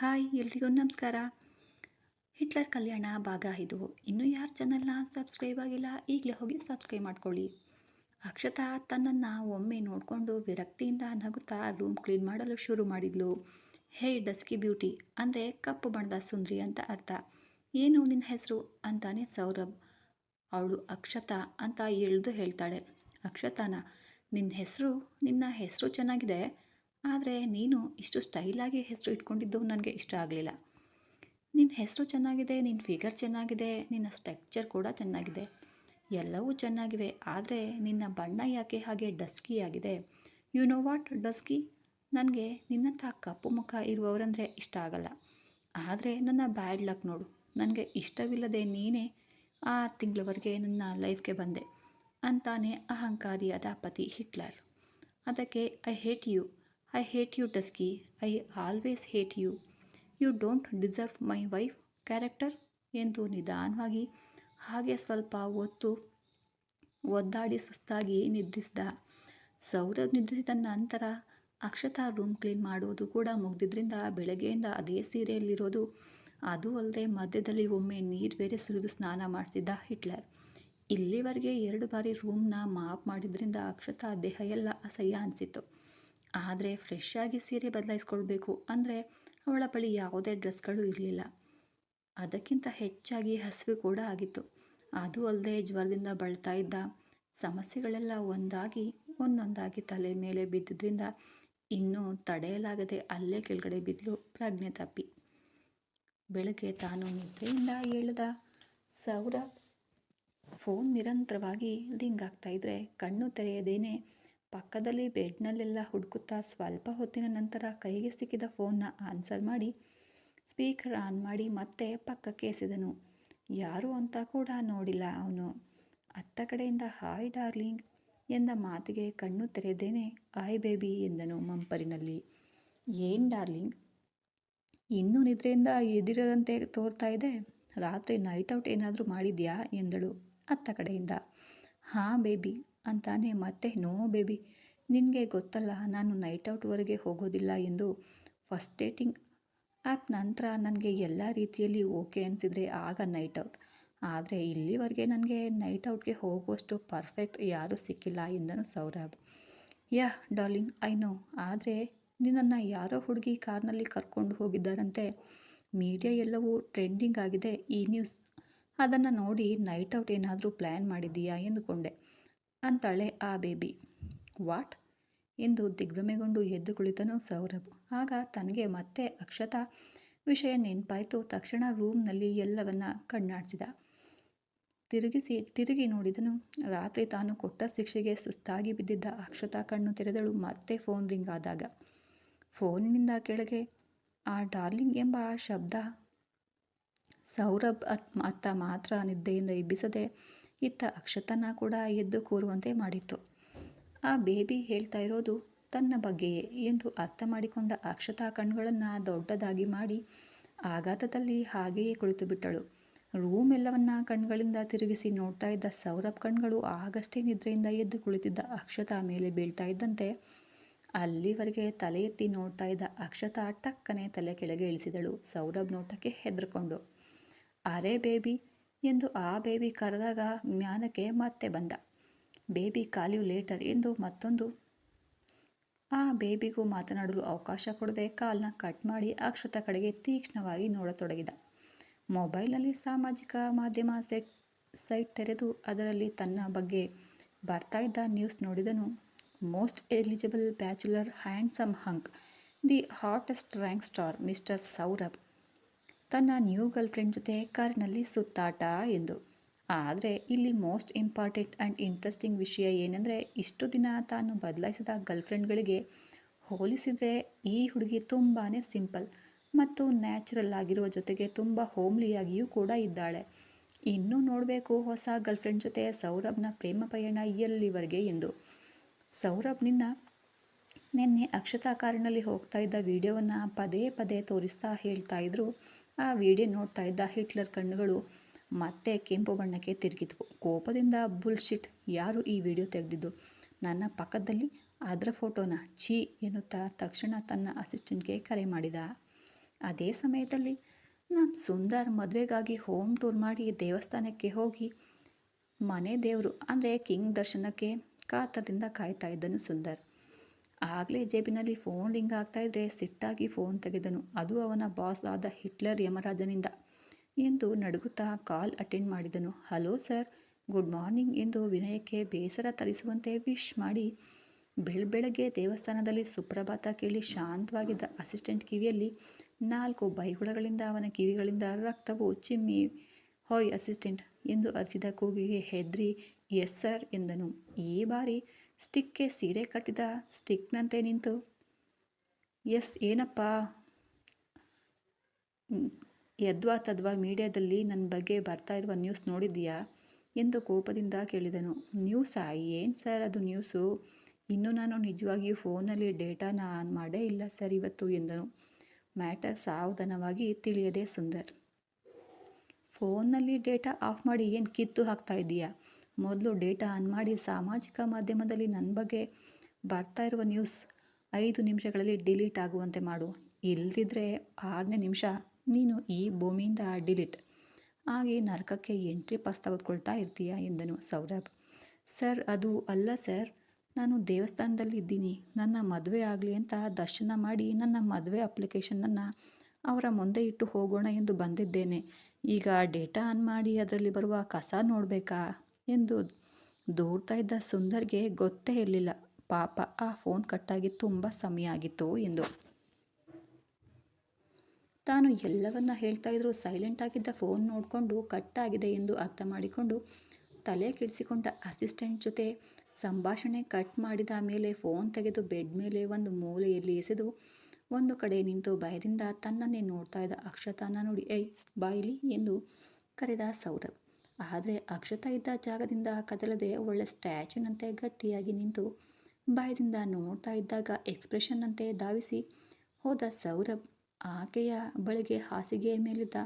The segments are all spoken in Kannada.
ಹಾಯ್, ಎಲ್ರಿಗೂ ನಮಸ್ಕಾರ. ಹಿಟ್ಲರ್ ಕಲ್ಯಾಣ ಭಾಗ ಇದು. ಇನ್ನೂ ಯಾರು ಚಾನಲ್ನ ಸಬ್ಸ್ಕ್ರೈಬ್ ಆಗಿಲ್ಲ, ಈಗಲೇ ಹೋಗಿ ಸಬ್ಸ್ಕ್ರೈಬ್ ಮಾಡ್ಕೊಳ್ಳಿ. ಅಕ್ಷತಾ ತನ್ನನ್ನು ಒಮ್ಮೆ ನೋಡಿಕೊಂಡು ವಿರಕ್ತಿಯಿಂದ ನಗುತ್ತಾ ರೂಮ್ ಕ್ಲೀನ್ ಮಾಡಲು ಶುರು ಮಾಡಿದ್ಲು. ಹೇ, ಡಸ್ಕಿ ಬ್ಯೂಟಿ, ಅಂದರೆ ಕಪ್ಪು ಬಣ್ಣದ ಸುಂದ್ರಿ ಅಂತ ಅರ್ಥ. ಏನು ನಿನ್ನ ಹೆಸರು? ಅಂತಾನೆ ಸೌರಭ್. ಅವಳು ಅಕ್ಷತಾ ಅಂತ ಎಳ್ದು ಹೇಳ್ತಾಳೆ. ಅಕ್ಷತಾನ, ನಿನ್ನ ಹೆಸರು? ನಿನ್ನ ಹೆಸರು ಚೆನ್ನಾಗಿದೆ. ಆದರೆ ನೀನು ಇಷ್ಟು ಸ್ಟೈಲಾಗಿ ಹೆಸರು ಇಟ್ಕೊಂಡಿದ್ದು ನನಗೆ ಇಷ್ಟ ಆಗಲಿಲ್ಲ. ನಿನ್ನ ಹೆಸರು ಚೆನ್ನಾಗಿದೆ ನಿನ್ನ ಫಿಗರ್ ಚೆನ್ನಾಗಿದೆ, ನಿನ್ನ ಸ್ಟ್ರಕ್ಚರ್ ಕೂಡ ಚೆನ್ನಾಗಿದೆ. ಎಲ್ಲವೂ ಚೆನ್ನಾಗಿವೆ, ಆದರೆ ನಿನ್ನ ಬಣ್ಣ ಯಾಕೆ ಹಾಗೆ ಡಸ್ಕಿ ಆಗಿದೆ? ಯು ನೋ ವಾಟ್ ಡಸ್ಕಿ ನನಗೆ ನಿನ್ನಂಥ ಕಪ್ಪು ಮುಖ ಇರುವವರಂದರೆ ಇಷ್ಟ ಆಗಲ್ಲ. ಆದರೆ ನನ್ನ ಬ್ಯಾಡ್ ಲಕ್ ನೋಡು, ನನಗೆ ಇಷ್ಟವಿಲ್ಲದೆ ನೀನೇ ಆ ತಿಂಗಳವರೆಗೆ ನನ್ನ ಲೈಫ್ಗೆ ಬಂದೆ ಅಂತಾನೆ ಅಹಂಕಾರಿಯಾದ ಪತಿ ಹಿಟ್ಲರ್. ಅದಕ್ಕೆ I hate you I hate you ಟಸ್ಕಿ I always hate you you don't deserve my wife character ಎಂದು ನಿಧಾನವಾಗಿ ಹಾಗೆ ಸ್ವಲ್ಪ ಹೊತ್ತು ಒದ್ದಾಡಿ ಸುಸ್ತಾಗಿ ನಿದ್ರಿಸಿದ. ಸೌರಭ್ ನಿದ್ರಿಸಿದ ನಂತರ ಅಕ್ಷತಾ ರೂಮ್ ಕ್ಲೀನ್ ಮಾಡುವುದು ಕೂಡ ಮುಗ್ದಿದ್ರಿಂದ ಬೆಳಗ್ಗೆಯಿಂದ ಅದೇ ಸೀರೆಯಲ್ಲಿರೋದು. ಅದು ಅಲ್ಲದೆ ಮಧ್ಯದಲ್ಲಿ ಒಮ್ಮೆ ನೀರು ಬೇರೆ ಸುರಿದು ಸ್ನಾನ ಮಾಡ್ತಿದ್ದ ಹಿಟ್ಲರ್. ಇಲ್ಲಿವರೆಗೆ ಎರಡು ಬಾರಿ ರೂಮ್ನ ಮಾಪ್ ಮಾಡಿದ್ರಿಂದ ಅಕ್ಷತಾ ದೇಹ ಎಲ್ಲ ಅಸಹ್ಯ ಅನಿಸಿತು ಆದರೆ ಫ್ರೆಶ್ ಆಗಿ ಸೀರೆ ಬದಲಾಯಿಸ್ಕೊಳ್ಬೇಕು ಅಂದರೆ ಅವಳ ಬಳಿ ಯಾವುದೇ ಡ್ರೆಸ್ಗಳು ಇರಲಿಲ್ಲ. ಅದಕ್ಕಿಂತ ಹೆಚ್ಚಾಗಿ ಹಸಿವು ಕೂಡ ಆಗಿತ್ತು. ಅದು ಅಲ್ಲದೆ ಜ್ವರದಿಂದ ಬಳಲ್ತಾ ಇದ್ದ ಸಮಸ್ಯೆಗಳೆಲ್ಲ ಒಂದಾಗಿ ಒಂದೊಂದಾಗಿ ತಲೆ ಮೇಲೆ ಬಿದ್ದಿದ್ದರಿಂದ ಇನ್ನೂ ತಡೆಯಲಾಗದೆ ಅಲ್ಲೇ ಕೆಳಗಡೆ ಬಿದ್ದಲು ಪ್ರಜ್ಞೆ ತಪ್ಪಿ. ಬೆಳಗ್ಗೆ ತಾನು ನಿದ್ರೆಯಿಂದ ಹೇಳಿದ ಸೌರಭ್, ಫೋನ್ ನಿರಂತರವಾಗಿ ರಿಂಗ್ ಆಗ್ತಾಯಿದ್ರೆ ಕಣ್ಣು ತೆರೆಯದೇನೆ ಪಕ್ಕದಲ್ಲಿ ಬೆಡ್ನಲ್ಲೆಲ್ಲ ಹುಡುಕುತ್ತಾ ಸ್ವಲ್ಪ ಹೊತ್ತಿನ ನಂತರ ಕೈಗೆ ಸಿಕ್ಕಿದ ಫೋನ್ನ ಆನ್ಸರ್ ಮಾಡಿ, ಸ್ಪೀಕರ್ ಆನ್ ಮಾಡಿ ಮತ್ತೆ ಪಕ್ಕಕ್ಕೆ ಎಸೆದನು. ಯಾರು ಅಂತ ಕೂಡ ನೋಡಿಲ್ಲ ಅವನು. ಅತ್ತ ಕಡೆಯಿಂದ, ಹಾಯ್ ಡಾರ್ಲಿಂಗ್ ಎಂದ ಮಾತಿಗೆ ಕಣ್ಣು ತೆರೆದೇನೆ ಹಾಯ್ ಬೇಬಿ ಎಂದನು ಮಂಪರಿನಲ್ಲಿ. ಏನು ಡಾರ್ಲಿಂಗ್? ಇನ್ನೂ ನಿದ್ರೆಯಿಂದ ಎದಿರದಂತೆ ತೋರ್ತಾ ಇದೆ? ರಾತ್ರಿ ನೈಟ್ ಔಟ್ ಏನಾದರೂ ಮಾಡಿದ್ಯಾ? ಎಂದಳು ಅತ್ತ ಕಡೆಯಿಂದ. ಹಾಂ, ಬೇಬಿ. ಅಂತಾನೆ ಮತ್ತೆ, ನೋ ಬೇಬಿ, ನಿನಗೆ ಗೊತ್ತಲ್ಲ, ನಾನು ನೈಟ್ ಔಟ್ವರೆಗೆ ಹೋಗೋದಿಲ್ಲ ಎಂದು ಫಸ್ಟ್ ಡೇಟಿಂಗ್ ಆ್ಯಪ್ ನಂತರ ನನಗೆ ಎಲ್ಲ ರೀತಿಯಲ್ಲಿ ಓಕೆ ಅನಿಸಿದರೆ ಆಗ ನೈಟ್ ಔಟ್. ಆದರೆ ಇಲ್ಲಿವರೆಗೆ ನನಗೆ ನೈಟ್ ಔಟ್ಗೆ ಹೋಗುವಷ್ಟು ಪರ್ಫೆಕ್ಟ್ ಯಾರೂ ಸಿಕ್ಕಿಲ್ಲ ಎಂದನು Saurabh. Yeah, darling, I know. ಆದರೆ ನಿನ್ನನ್ನು ಯಾರೋ ಹುಡುಗಿ ಕಾರ್ನಲ್ಲಿ ಕರ್ಕೊಂಡು ಹೋಗಿದ್ದಾರಂತೆ. ಮೀಡಿಯಾ ಎಲ್ಲವೂ ಟ್ರೆಂಡಿಂಗ್ ಆಗಿದೆ, ಈ ನ್ಯೂಸ್. ಅದನ್ನು ನೋಡಿ ನೈಟ್ ಔಟ್ ಏನಾದರೂ ಪ್ಲ್ಯಾನ್ ಮಾಡಿದ್ದೀಯಾ ಎಂದುಕೊಂಡೆ. ಅಂತಾಳೆ ಆ ಬೇಬಿ. ವಾಟ್? ಎಂದು ದಿಗ್ಭ್ರಮೆಗೊಂಡು ಎದ್ದು ಕುಳಿತನು ಸೌರಭ್. ಆಗ ತನಗೆ ಮತ್ತೆ ಅಕ್ಷತಾ ವಿಷಯ ನೆನಪಾಯಿತು. ತಕ್ಷಣ ರೂಮ್ನಲ್ಲಿ ಎಲ್ಲವನ್ನ ಕಣ್ಣಾಡಿಸಿದ. ತಿರುಗಿಸಿ, ತಿರುಗಿ ನೋಡಿದನು. ರಾತ್ರಿ ತಾನು ಕೊಟ್ಟ ಶಿಕ್ಷೆಗೆ ಸುಸ್ತಾಗಿ ಬಿದ್ದಿದ್ದ ಅಕ್ಷತಾ ಕಣ್ಣು ತೆರೆದಳು. ಮತ್ತೆ ಫೋನ್ ರಿಂಗ್ ಆದಾಗ. ಫೋನಿನಿಂದ ಕೆಳಗೆ, ಆ ಡಾರ್ಲಿಂಗ್ ಎಂಬ ಶಬ್ದ. ಸೌರಭ್ ಅತ್ತ ಮಾತ್ರ ನಿದ್ದೆಯಿಂದ ಎಬ್ಬಿಸದೆ ಇತ್ತ ಅಕ್ಷತನ ಕೂಡ ಎದ್ದು ಕೂರುವಂತೆ ಮಾಡಿತ್ತು. ಆ ಬೇಬಿ ಹೇಳ್ತಾ ಇರೋದು ತನ್ನ ಬಗ್ಗೆಯೇ ಎಂದು ಅರ್ಥ ಮಾಡಿಕೊಂಡ ಅಕ್ಷತಾ ಕಣ್ಗಳನ್ನು ದೊಡ್ಡದಾಗಿ ಮಾಡಿ ಆಘಾತದಲ್ಲಿ ಹಾಗೆಯೇ ಕುಳಿತು ಬಿಟ್ಟಳು ರೂಮ್ ಎಲ್ಲವನ್ನ ಕಣ್ಗಳಿಂದ ತಿರುಗಿಸಿ ನೋಡ್ತಾ ಇದ್ದ ಸೌರಭ್ ಕಣ್ಗಳು ಆಗಷ್ಟೇ ನಿದ್ರೆಯಿಂದ ಎದ್ದು ಕುಳಿತಿದ್ದ ಅಕ್ಷತಾ ಮೇಲೆ ಬೀಳ್ತಾ ಇದ್ದಂತೆ ಅಲ್ಲಿವರೆಗೆ ತಲೆ ಎತ್ತಿ ನೋಡ್ತಾ ಇದ್ದ ಅಕ್ಷತಾ ಟಕ್ಕನೆ ತಲೆ ಕೆಳಗೆ ಇಳಿಸಿದಳು. ಸೌರಭ್ ನೋಟಕ್ಕೆ ಹೆದರ್ಕೊಂಡು, ಅರೆ ಬೇಬಿ ಎಂದು ಆ ಬೇಬಿ ಕರೆದಾಗ ಜ್ಞಾನಕ್ಕೆ ಮತ್ತೆ ಬಂದ. ಬೇಬಿ ಕಾಲಿವ್ ಲೇಟರ್ ಎಂದು ಮತ್ತೊಂದು. ಆ ಬೇಬಿಗೂ ಮಾತನಾಡಲು ಅವಕಾಶ ಕೊಡದೆ ಕಾಲ್ನ ಕಟ್ ಮಾಡಿ ಅಕ್ಷತ ಕಡೆಗೆ ತೀಕ್ಷ್ಣವಾಗಿ ನೋಡತೊಡಗಿದ. ಮೊಬೈಲ್ನಲ್ಲಿ ಸಾಮಾಜಿಕ ಮಾಧ್ಯಮ ಸೆಟ್, ಸೈಟ್ ತೆರೆದು ಅದರಲ್ಲಿ ತನ್ನ ಬಗ್ಗೆ ಬರ್ತಾ ಇದ್ದ ನ್ಯೂಸ್ ನೋಡಿದನು. Most eligible bachelor handsome hunk the hottest rank star mister Saurabh. ತನ್ನ ನ್ಯೂ ಗರ್ಲ್ಫ್ರೆಂಡ್ ಜೊತೆ ಕಾರಿನಲ್ಲಿ ಸುತ್ತಾಟ ಎಂದು. ಆದರೆ ಇಲ್ಲಿ ಮೋಸ್ಟ್ ಇಂಪಾರ್ಟೆಂಟ್ ಆ್ಯಂಡ್ ಇಂಟ್ರೆಸ್ಟಿಂಗ್ ವಿಷಯ ಏನಂದರೆ ಇಷ್ಟು ದಿನ ತಾನು ಬದಲಾಯಿಸಿದ ಗರ್ಲ್ಫ್ರೆಂಡ್ಗಳಿಗೆ ಹೋಲಿಸಿದರೆ ಈ ಹುಡುಗಿ ತುಂಬಾ ಸಿಂಪಲ್ ಮತ್ತು ನ್ಯಾಚುರಲ್ ಆಗಿರುವ ಜೊತೆಗೆ ತುಂಬ ಹೋಮ್ಲಿಯಾಗಿಯೂ ಕೂಡ ಇದ್ದಾಳೆ. ಇನ್ನೂ ನೋಡಬೇಕು ಹೊಸ ಗರ್ಲ್ಫ್ರೆಂಡ್ ಜೊತೆ ಸೌರಭ್ನ ಪ್ರೇಮ ಪಯಣ ಎಲ್ಲಿವರೆಗೆ ಎಂದು. ಸೌರಭ್ ನಿನ್ನ ನಿನ್ನೆ ಅಕ್ಷತಾ ಕಾರಿನಲ್ಲಿ ಹೋಗ್ತಾ ಇದ್ದ ವಿಡಿಯೋವನ್ನು ಪದೇ ಪದೇ ತೋರಿಸ್ತಾ ಹೇಳ್ತಾ ಇದ್ರು. ಆ ವಿಡಿಯೋ ನೋಡ್ತಾ ಇದ್ದ ಹಿಟ್ಲರ್ ಕಣ್ಣುಗಳು ಮತ್ತೆ ಕೆಂಪು ಬಣ್ಣಕ್ಕೆ ತಿರುಗಿದ್ವು. ಕೋಪದಿಂದ ಬುಲ್ಶಿಟ್, ಯಾರು ಈ ವಿಡಿಯೋ ತೆಗೆದಿದ್ದು? ನನ್ನ ಪಕ್ಕದಲ್ಲಿ ಅದರ ಫೋಟೋನ ಛೀ ಎನ್ನುತ್ತಾ ತಕ್ಷಣ ತನ್ನ ಅಸಿಸ್ಟೆಂಟ್ಗೆ ಕರೆ ಮಾಡಿದ. ಅದೇ ಸಮಯದಲ್ಲಿ ನಾನು ಸುಂದರ್ ಮದುವೆಗಾಗಿ ಹೋಮ್ ಟೂರ್ ಮಾಡಿ ದೇವಸ್ಥಾನಕ್ಕೆ ಹೋಗಿ ಮನೆ ದೇವರು, ಅಂದರೆ ಕಿಂಗ್ ದರ್ಶನಕ್ಕೆ ಕಾತರದಿಂದ ಕಾಯ್ತಾ ಇದ್ದನು ಸುಂದರ್. ಆಗಲೇ ಜೇಬಿನಲ್ಲಿ ಫೋನ್ ರಿಂಗ್ ಆಗ್ತಾಯಿದ್ರೆ ಸಿಟ್ಟಾಗಿ ಫೋನ್ ತೆಗೆದನು. ಅದು ಅವನ ಬಾಸ್ ಆದ ಹಿಟ್ಲರ್ ಯಮರಾಜನಿಂದ. ಎಂದು ನಡುಗುತ್ತಾ ಕಾಲ್ ಅಟೆಂಡ್ ಮಾಡಿದನು. ಹಲೋ ಸರ್, ಗುಡ್ ಮಾರ್ನಿಂಗ್ ಎಂದು ವಿನಯಕ್ಕೆ ಬೇಸರ ತರಿಸುವಂತೆ ವಿಶ್ ಮಾಡಿ ಬೆಳಬೆಳಗ್ಗೆ ದೇವಸ್ಥಾನದಲ್ಲಿ ಸುಪ್ರಭಾತ ಕೇಳಿ ಶಾಂತವಾಗಿದ್ದ ಅಸಿಸ್ಟೆಂಟ್ ಕಿವಿಯಲ್ಲಿ ನಾಲ್ಕು ಬೈಗುಳಗಳಿಂದ ಅವನ ಕಿವಿಗಳಿಂದ ರಕ್ತವು ಚಿಮ್ಮಿ, ಹೋಯ್ ಅಸಿಸ್ಟೆಂಟ್ ಎಂದು ಅರ್ಚಿದ ಕೂಗಿಗೆ ಹೆದ್ರಿ, ಎಸ್ ಸರ್ ಎಂದನು. ಈ ಬಾರಿ ಸ್ಟಿಕ್ಗೆ ಸೀರೆ ಕಟ್ಟಿದ ಸ್ಟಿಕ್ನಂತೆ ನಿಂತು, ಎಸ್, ಏನಪ್ಪ? ಯದ್ವಾ ತದ್ವಾ ಮೀಡಿಯಾದಲ್ಲಿ ನನ್ನ ಬಗ್ಗೆ ಬರ್ತಾ ಇರುವ ನ್ಯೂಸ್ ನೋಡಿದ್ದೀಯಾ? ಎಂದು ಕೋಪದಿಂದ ಕೇಳಿದನು. ನ್ಯೂಸಾ? ಏನು ಸರ್ ಅದು ನ್ಯೂಸು? ಇನ್ನೂ ನಾನು ನಿಜವಾಗಿಯೂ ಫೋನಲ್ಲಿ ಡೇಟಾನ ಆನ್ ಮಾಡೇ ಇಲ್ಲ ಸರ್ ಇವತ್ತು, ಎಂದನು. ಮ್ಯಾಟರ್ ಸಾವಧಾನವಾಗಿ ತಿಳಿಯದೆ ಸುಂದರ್. ಫೋನ್ನಲ್ಲಿ ಡೇಟಾ ಆಫ್ ಮಾಡಿ ಏನು ಕಿತ್ತು ಹಾಕ್ತಾ ಇದ್ದೀಯಾ? ಮೊದಲು ಡೇಟಾ ಆನ್ ಮಾಡಿ ಸಾಮಾಜಿಕ ಮಾಧ್ಯಮದಲ್ಲಿ ನನ್ನ ಬಗ್ಗೆ ಬರ್ತಾ ಇರುವ ನ್ಯೂಸ್ ಐದು ನಿಮಿಷಗಳಲ್ಲಿ ಡಿಲೀಟ್ ಆಗುವಂತೆ ಮಾಡು. ಇಲ್ಲದಿದ್ದರೆ ಆರನೇ ನಿಮಿಷ ನೀನು ಈ ಭೂಮಿಯಿಂದ ಡಿಲೀಟ್. ಆಗಿ ನರಕಕ್ಕೆ ಎಂಟ್ರಿ ಪಾಸ್ ತೆಗೆದುಕೊಳ್ತಾ ಇರ್ತೀಯ ಎಂದನು ಸೌರಭ್. ಸರ್, ಅದು ಅಲ್ಲ ಸರ್. ನಾನು ದೇವಸ್ಥಾನದಲ್ಲಿ ಇದ್ದೀನಿ. ನನ್ನ ಮದುವೆ ಆಗಲಿ ಅಂತ ದರ್ಶನ ಮಾಡಿ ನನ್ನ ಮದುವೆ ಅಪ್ಲಿಕೇಶನನ್ನು ಅವರ ಮುಂದೆ ಇಟ್ಟು ಹೋಗೋಣ ಎಂದು ಬಂದಿದ್ದೇನೆ. ಈಗ ಡೇಟಾ ಆನ್ ಮಾಡಿ ಅದರಲ್ಲಿ ಬರುವ ಕಸ ನೋಡಬೇಕಾ? ಎಂದು ದೂಡ್ತಾ ಇದ್ದ ಸುಂದರ್ಗೆ ಗೊತ್ತೇ ಇರಲಿಲ್ಲ. ಪಾಪ, ಆ ಫೋನ್ ಕಟ್ಟಾಗಿ ತುಂಬ ಸಮಯ ಆಗಿತ್ತು ಎಂದು. ತಾನು ಎಲ್ಲವನ್ನ ಹೇಳ್ತಾ ಇದ್ರು, ಸೈಲೆಂಟ್ ಆಗಿದ್ದ ಫೋನ್ ನೋಡಿಕೊಂಡು ಕಟ್ಟಾಗಿದೆ ಎಂದು ಅರ್ಥ ಮಾಡಿಕೊಂಡು ತಲೆ ಕೆಡಿಸಿಕೊಂಡ ಅಸಿಸ್ಟೆಂಟ್ ಜೊತೆ ಸಂಭಾಷಣೆ ಕಟ್ ಮಾಡಿದ ಮೇಲೆ ಫೋನ್ ತೆಗೆದು ಬೆಡ್ ಮೇಲೆ ಒಂದು ಮೂಲೆಯಲ್ಲಿ ಎಸೆದು ಒಂದು ಕಡೆ ನಿಂತು ಭಯದಿಂದ ತನ್ನನ್ನೇ ನೋಡ್ತಾ ಇದ್ದ ಅಕ್ಷತಾನ ನೋಡಿ, ಏಯ್ ಬಾಯಿಲಿ ಎಂದು ಕರೆದ ಸೌರಭ್. ಆದರೆ ಅಕ್ಷತ ಇದ್ದ ಜಾಗದಿಂದ ಕದಲದೆ ಒಳ್ಳೆ ಸ್ಟ್ಯಾಚ್ಯೂನಂತೆ ಗಟ್ಟಿಯಾಗಿ ನಿಂತು ಭಯದಿಂದ ನೋಡ್ತಾ ಇದ್ದಾಗ ಎಕ್ಸ್ಪ್ರೆಷನ್ನಂತೆ ಧಾವಿಸಿ, ಹೋದ ಸೌರಭ್ ಆಕೆಯ ಬಳಿಗೆ ಹಾಸಿಗೆಯ ಮೇಲಿದ್ದ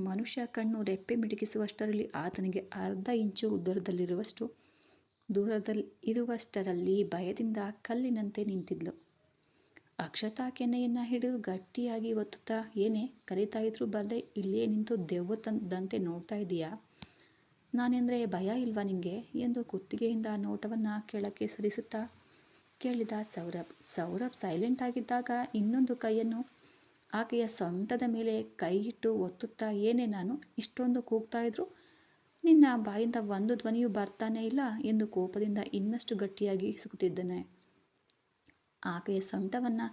ಮನುಷ್ಯ ಕಣ್ಣು ರೆಪ್ಪೆ ಮಿಟುಕಿಸುವಷ್ಟರಲ್ಲಿ ಆತನಿಗೆ ಅರ್ಧ ಇಂಚು ಉದ್ದರದಲ್ಲಿರುವಷ್ಟು ದೂರದಲ್ಲಿ ಇರುವಷ್ಟರಲ್ಲಿ ಭಯದಿಂದ ಕಲ್ಲಿನಂತೆ ನಿಂತಿದ್ಲು. ಅಕ್ಷತಾ ಕೆನ್ನೆಯನ್ನ ಹಿಡಿದು ಗಟ್ಟಿಯಾಗಿ ಒತ್ತುತ್ತಾ, ಏನೇ, ಕರೀತಾ ಇದ್ರು ಬರದೆ ಇಲ್ಲೇ ನಿಂತು ದೆವ್ವ ತಂದಂತೆ ನೋಡ್ತಾ ಇದೀಯಾ ನಾನೆಂದರೆ ಭಯ ಇಲ್ವಾ ನಿಮಗೆ ಎಂದು ಕುತ್ತಿಗೆಯಿಂದ ನೋಟವನ್ನು ಕೆಳಕ್ಕೆ ಸರಿಸುತ್ತಾ ಕೇಳಿದ ಸೌರಭ್. ಸೌರಭ್ ಸೈಲೆಂಟ್ ಆಗಿದ್ದಾಗ ಇನ್ನೊಂದು ಕೈಯನ್ನು ಆಕೆಯ ಸೊಂಟದ ಮೇಲೆ ಕೈ ಇಟ್ಟು ಒತ್ತುತ್ತಾ, ಏನೇ ನಾನು, ಇಷ್ಟೊಂದು ಕೂಗ್ತಾ ಇದ್ರು? ನಿನ್ನ ಬಾಯಿಂದ ಒಂದು ಧ್ವನಿಯೂ ಬರ್ತಾನೇ ಇಲ್ಲ? ಎಂದು ಕೋಪದಿಂದ ಇನ್ನಷ್ಟು ಗಟ್ಟಿಯಾಗಿ ಸುಗುತ್ತಿದ್ದಾನೆ ಆಕೆಯ ಸೊಂಟವನ್ನು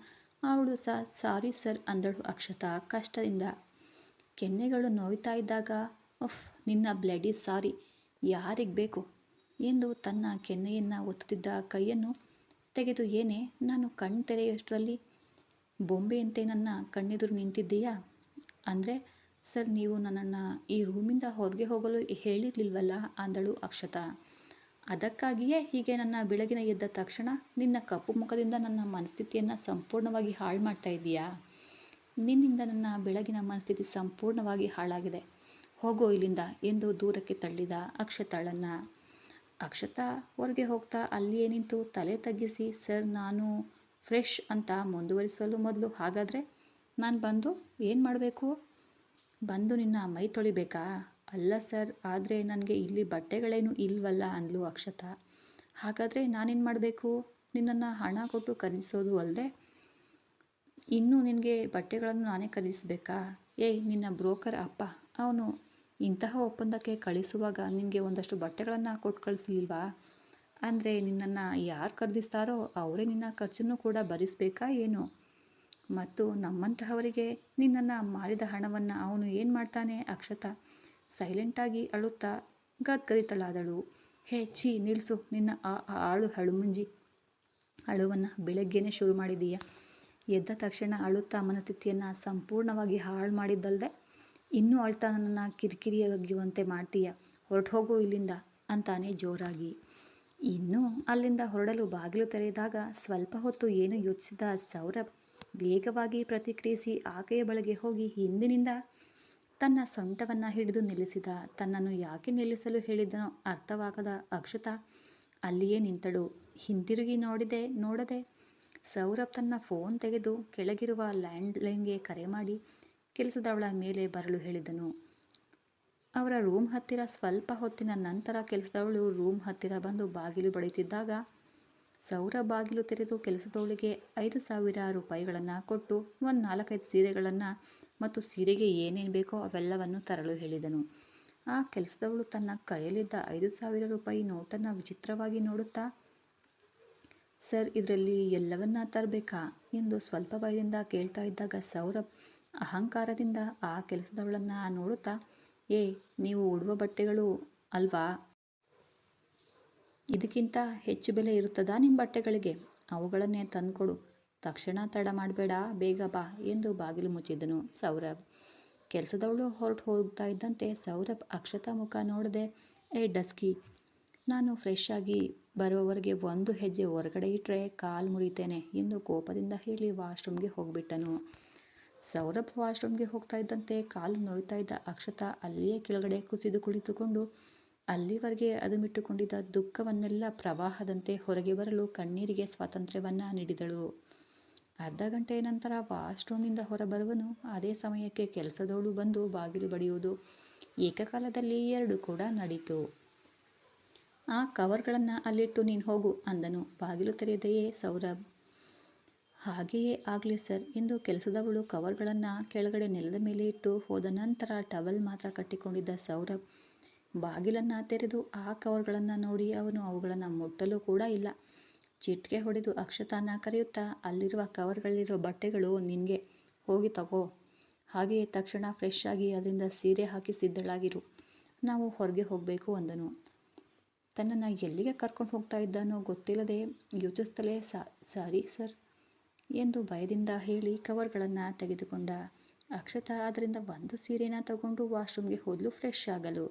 ಅವಳು ಸಹ ಸಾರಿ ಸರ್ ಅಂದಳು ಅಕ್ಷತಾ ಕಷ್ಟದಿಂದ. ಕೆನ್ನೆಗಳು ನೋಯ್ತಾ ಇದ್ದಾಗ, ಉಫ್, ನಿನ್ನ ಬ್ಲಡಿ ಸಾರಿ, ಯಾರಿಗೆ ಬೇಕು? ಎಂದು ತನ್ನ ಕೆನ್ನೆಯನ್ನು ಒತ್ತುತ್ತಿದ್ದ ಕೈಯನ್ನು ತೆಗೆದು, ಏನೇ, ನಾನು ಕಣ್ಣು ತೆರೆಯುವಷ್ಟರಲ್ಲಿ ಬೊಂಬೆಯಂತೆ ನನ್ನ ಕಣ್ಣೆದುರು ನಿಂತಿದ್ದೀಯಾ? ಅಂದರೆ, ಸರ್, ನೀವು ನನ್ನನ್ನು ಈ ರೂಮಿಂದ ಹೊರಗೆ ಹೋಗಲು ಹೇಳಿರಲಿಲ್ವಲ್ಲ? ಅಂದಳು ಅಕ್ಷತಾ. ಅದಕ್ಕಾಗಿಯೇ ಹೀಗೆ ನನ್ನ ಬೆಳಗಿನ ಎದ್ದ ತಕ್ಷಣ ನಿನ್ನ ಕಪ್ಪು ಮುಖದಿಂದ ನನ್ನ ಮನಸ್ಥಿತಿಯನ್ನು ಸಂಪೂರ್ಣವಾಗಿ ಹಾಳು ಮಾಡ್ತಾ ಇದ್ದೀಯಾ? ನಿನ್ನಿಂದ ನನ್ನ ಬೆಳಗಿನ ಮನಸ್ಥಿತಿ ಸಂಪೂರ್ಣವಾಗಿ ಹಾಳಾಗಿದೆ. ಹೋಗೋ ಇಲ್ಲಿಂದ ಎಂದು ದೂರಕ್ಕೆ ತಳ್ಳಿದ ಅಕ್ಷತಾಳನ್ನು. ಅಕ್ಷತಾ, ಹೊರಗೆ ಹೋಗ್ತಾ ಅಲ್ಲಿಯೇ ನಿಂತು ತಲೆ ತಗ್ಗಿಸಿ, ಸರ್, ನಾನು ಫ್ರೆಶ್ ಅಂತ ಮುಂದುವರಿಸಲು ಮೊದಲು ಹಾಗಾದರೆ ನಾನು ಬಂದು ಏನು ಮಾಡಬೇಕು? ಬಂದು ನಿನ್ನ ಮೈ ತೊಳಿಬೇಕಾ? ಅಲ್ಲ ಸರ್, ಆದರೆ ನನಗೆ ಇಲ್ಲಿ ಬಟ್ಟೆಗಳೇನು ಇಲ್ವಲ್ಲ ಅಂದ್ಲು ಅಕ್ಷತ. ಹಾಗಾದರೆ ನಾನೇನು ಮಾಡಬೇಕು? ನಿನ್ನನ್ನು ಹಣ ಕೊಟ್ಟು ಖರೀದಿಸೋದು ಅಲ್ಲದೆ ಇನ್ನೂ ನಿನಗೆ ಬಟ್ಟೆಗಳನ್ನು ನಾನೇ ಖರೀದಿಸಬೇಕಾ ಏಯ್, ನಿನ್ನ ಬ್ರೋಕರ್ ಅಪ್ಪ, ಅವನು ಇಂತಹ ಒಪ್ಪಂದಕ್ಕೆ ಕಳಿಸುವಾಗ ನಿನಗೆ ಒಂದಷ್ಟು ಬಟ್ಟೆಗಳನ್ನು ಕೊಟ್ಟು ಕಳಿಸ್ಲಿಲ್ವಾ ಅಂದರೆ ನಿನ್ನನ್ನು ಯಾರು ಖರೀದಿಸ್ತಾರೋ ಅವರೇ ನಿನ್ನ ಖರ್ಚನ್ನು ಕೂಡ ಭರಿಸಬೇಕಾ ಏನು? ಮತ್ತು ನಮ್ಮಂತಹವರಿಗೆ ನಿನ್ನನ್ನು ಮಾರಿದ ಹಣವನ್ನು ಅವನು ಏನು ಮಾಡ್ತಾನೆ ಅಕ್ಷತಾ? ಸೈಲೆಂಟಾಗಿ ಅಳುತ್ತಾ ಗದ್ಗದಿತಳಾದಳು ಹೇ ಛೀ ನಿಲ್ಲಿಸು ನಿನ್ನ ಆ ಆಳು ಹಳುಮುಂಜಿ ಅಳುವನ್ನು ಬೆಳಗ್ಗೆನೇ ಶುರು ಮಾಡಿದೀಯ. ಎದ್ದ ತಕ್ಷಣ ಅಳುತ್ತಾ ಮನಸ್ಥಿತಿಯನ್ನು ಸಂಪೂರ್ಣವಾಗಿ ಹಾಳು ಮಾಡಿದ್ದಲ್ಲದೆ ಇನ್ನೂ ಅಳ್ತಾ ನನ್ನನ್ನು ಕಿರಿಕಿರಿಯಾಗಿರುವಂತೆ ಮಾಡ್ತೀಯ. ಹೊರಟು ಹೋಗು ಇಲ್ಲಿಂದ ಅಂತಾನೆ ಜೋರಾಗಿ. ಇನ್ನೂ ಅಲ್ಲಿಂದ ಹೊರಡಲು ಬಾಗಿಲು ತೆರೆದಾಗ ಸ್ವಲ್ಪ ಹೊತ್ತು ಏನು ಯೋಚಿಸಿದ ಸೌರಭ್ ವೇಗವಾಗಿ ಪ್ರತಿಕ್ರಿಯಿಸಿ ಆಕೆಯ ಬಳಿಗೆ ಹೋಗಿ, ಹಿಂದಿನಿಂದ ತನ್ನ ಸೊಂಟವನ್ನು ಹಿಡಿದು ನಿಲ್ಲಿಸಿದ, ತನ್ನನ್ನು ಯಾಕೆ ನಿಲ್ಲಿಸಲು ಹೇಳಿದನೋ ಅರ್ಥವಾಗದ ಅಕ್ಷತ, ಅಲ್ಲಿಯೇ ನಿಂತಳು ಹಿಂದಿರುಗಿ ನೋಡಿದೆ, ನೋಡದೆ. ಸೌರಭ್ ತನ್ನ ಫೋನ್ ತೆಗೆದು ಕೆಳಗಿರುವ ಲ್ಯಾಂಡ್ಲೈನ್ಗೆ ಕರೆ ಮಾಡಿ ಕೆಲಸದವಳ ಮೇಲೆ ಬರಲು ಹೇಳಿದನು. ಅವರ ರೂಮ್ ಹತ್ತಿರ ಸ್ವಲ್ಪ ಹೊತ್ತಿನ ನಂತರ ಕೆಲಸದವಳು ರೂಮ್ ಹತ್ತಿರ ಬಂದು ಬಾಗಿಲು ಬಡಿತಿದ್ದಾಗ ಸೌರ ಬಾಗಿಲು ತೆರೆದು ಕೆಲಸದವಳಿಗೆ ಐದು ಸಾವಿರ ರೂಪಾಯಿಗಳನ್ನು ಕೊಟ್ಟು ಒಂದು ನಾಲ್ಕೈದು ಸೀರೆಗಳನ್ನು ಮತ್ತು ಸೀರೆಗೆ ಏನೇನು ಬೇಕೋ ಅವೆಲ್ಲವನ್ನು ತರಲು ಹೇಳಿದನು. ಆ ಕೆಲಸದವಳು ತನ್ನ ಕೈಯಲ್ಲಿದ್ದ ಐದು ಸಾವಿರ ರೂಪಾಯಿ ನೋಟನ್ನು ವಿಚಿತ್ರವಾಗಿ ನೋಡುತ್ತಾ, ಸರ್, ಇದರಲ್ಲಿ ಎಲ್ಲವನ್ನ ತರಬೇಕಾ? ಎಂದು ಸ್ವಲ್ಪ ಭಯದಿಂದ ಕೇಳ್ತಾ ಇದ್ದಾಗ ಸೌರಭ್ ಅಹಂಕಾರದಿಂದ ಆ ಕೆಲಸದವಳನ್ನು ನೋಡುತ್ತಾ, ಏ, ನೀವು ಉಡುವ ಬಟ್ಟೆಗಳು ಅಲ್ವಾ? ಇದಕ್ಕಿಂತ ಹೆಚ್ಚು ಬೆಲೆ ಇರುತ್ತದಾ ನಿಮ್ಮ ಬಟ್ಟೆಗಳಿಗೆ? ಅವುಗಳನ್ನೇ ತಂದುಕೊಡು. ತಕ್ಷಣ ತಡ ಮಾಡಬೇಡ, ಬೇಗ ಬಾ ಎಂದು ಬಾಗಿಲು ಮುಚ್ಚಿದನು ಸೌರಭ್. ಕೆಲಸದವಳು ಹೊರಟು ಹೋಗ್ತಾ ಇದ್ದಂತೆ ಸೌರಭ್ ಅಕ್ಷತಾ ಮುಖ ನೋಡದೆ, ಏ ಡಸ್ಕಿ, ನಾನು ಫ್ರೆಶ್ ಆಗಿ ಬರುವವರೆಗೆ ಒಂದು ಹೆಜ್ಜೆ ಹೊರಗಡೆ ಇಟ್ಟರೆ ಕಾಲು ಮುರಿತೇನೆ ಎಂದು ಕೋಪದಿಂದ ಹೇಳಿ ವಾಶ್ರೂಮ್ಗೆ ಹೋಗಿಬಿಟ್ಟನು. ಸೌರಭ್ ವಾಶ್ರೂಮ್ಗೆ ಹೋಗ್ತಾ ಇದ್ದಂತೆ ಕಾಲು ನೋಯ್ತಾ ಇದ್ದ ಅಕ್ಷತಾ ಅಲ್ಲಿಯೇ ಕೆಳಗಡೆ ಕುಸಿದು ಕುಳಿತುಕೊಂಡು, ಅಲ್ಲಿವರೆಗೆ ಅದುಮಿಟ್ಟುಕೊಂಡಿದ್ದ ದುಃಖವನ್ನೆಲ್ಲ ಪ್ರವಾಹದಂತೆ ಹೊರಗೆ ಬರಲು ಕಣ್ಣೀರಿಗೆ ಸ್ವಾತಂತ್ರ್ಯವನ್ನು ನೀಡಿದಳು. ಅರ್ಧ ಗಂಟೆಯ ನಂತರ ವಾಶ್ರೂಮಿಂದ ಹೊರಬರುವನು. ಅದೇ ಸಮಯಕ್ಕೆ ಕೆಲಸದವಳು ಬಂದು ಬಾಗಿಲು ಬಡಿಯುವುದು. ಏಕಕಾಲದಲ್ಲಿ ಎರಡು ಕೂಡ ನಡೀತು. ಆ ಕವರ್ಗಳನ್ನು ಅಲ್ಲಿಟ್ಟು ನೀನು ಹೋಗು ಅಂದನು. ಬಾಗಿಲು ತೆರೆಯದೆಯೇ, ಸೌರಭ್. ಹಾಗೆಯೇ ಆಗಲಿ ಸರ್ ಎಂದು ಕೆಲಸದವಳು ಕವರ್ಗಳನ್ನು ಕೆಳಗಡೆ ನೆಲದ ಮೇಲೆ ಇಟ್ಟು ಹೋದ ನಂತರ ಟವಲ್ ಮಾತ್ರ ಕಟ್ಟಿಕೊಂಡಿದ್ದ ಸೌರಭ್. ಬಾಗಿಲನ್ನು ತೆರೆದು ಆ ಕವರ್ಗಳನ್ನು ನೋಡಿ ಅವನು ಅವುಗಳನ್ನು ಮುಟ್ಟಲು ಕೂಡ ಇಲ್ಲ. ಚಿಟ್ಕೆ ಹೊಡೆದು ಅಕ್ಷತಾನ ಕರೆಯುತ್ತಾ ಅಲ್ಲಿರುವ ಕವರ್ಗಳಲ್ಲಿರುವ ಬಟ್ಟೆಗಳು ನಿನಗೆ ಹೋಗಿ ತಗೋ. ಹಾಗೆಯೇ ತಕ್ಷಣ ಫ್ರೆಶ್ ಆಗಿ ಅದರಿಂದ ಸೀರೆ ಹಾಕಿ ಸಿದ್ಧಳಾಗಿರು. ನಾವು ಹೊರಗೆ ಹೋಗಬೇಕು ಅಂದನು. ತನ್ನನ್ನು ಎಲ್ಲಿಗೆ ಕರ್ಕೊಂಡು ಹೋಗ್ತಾ ಇದ್ದಾನೋ ಗೊತ್ತಿಲ್ಲದೆ ಯೋಚಿಸ್ತಲೇ ಸಾರಿ ಸರ್ ಎಂದು ಭಯದಿಂದ ಹೇಳಿ ಕವರ್ಗಳನ್ನು ತೆಗೆದುಕೊಂಡ. ಅಕ್ಷತಾ ಅದರಿಂದ ಒಂದು ಸೀರೆನ ತಗೊಂಡು ವಾಶ್ರೂಮ್ಗೆ ಹೋದಲು ಫ್ರೆಶ್ ಆಗಲು.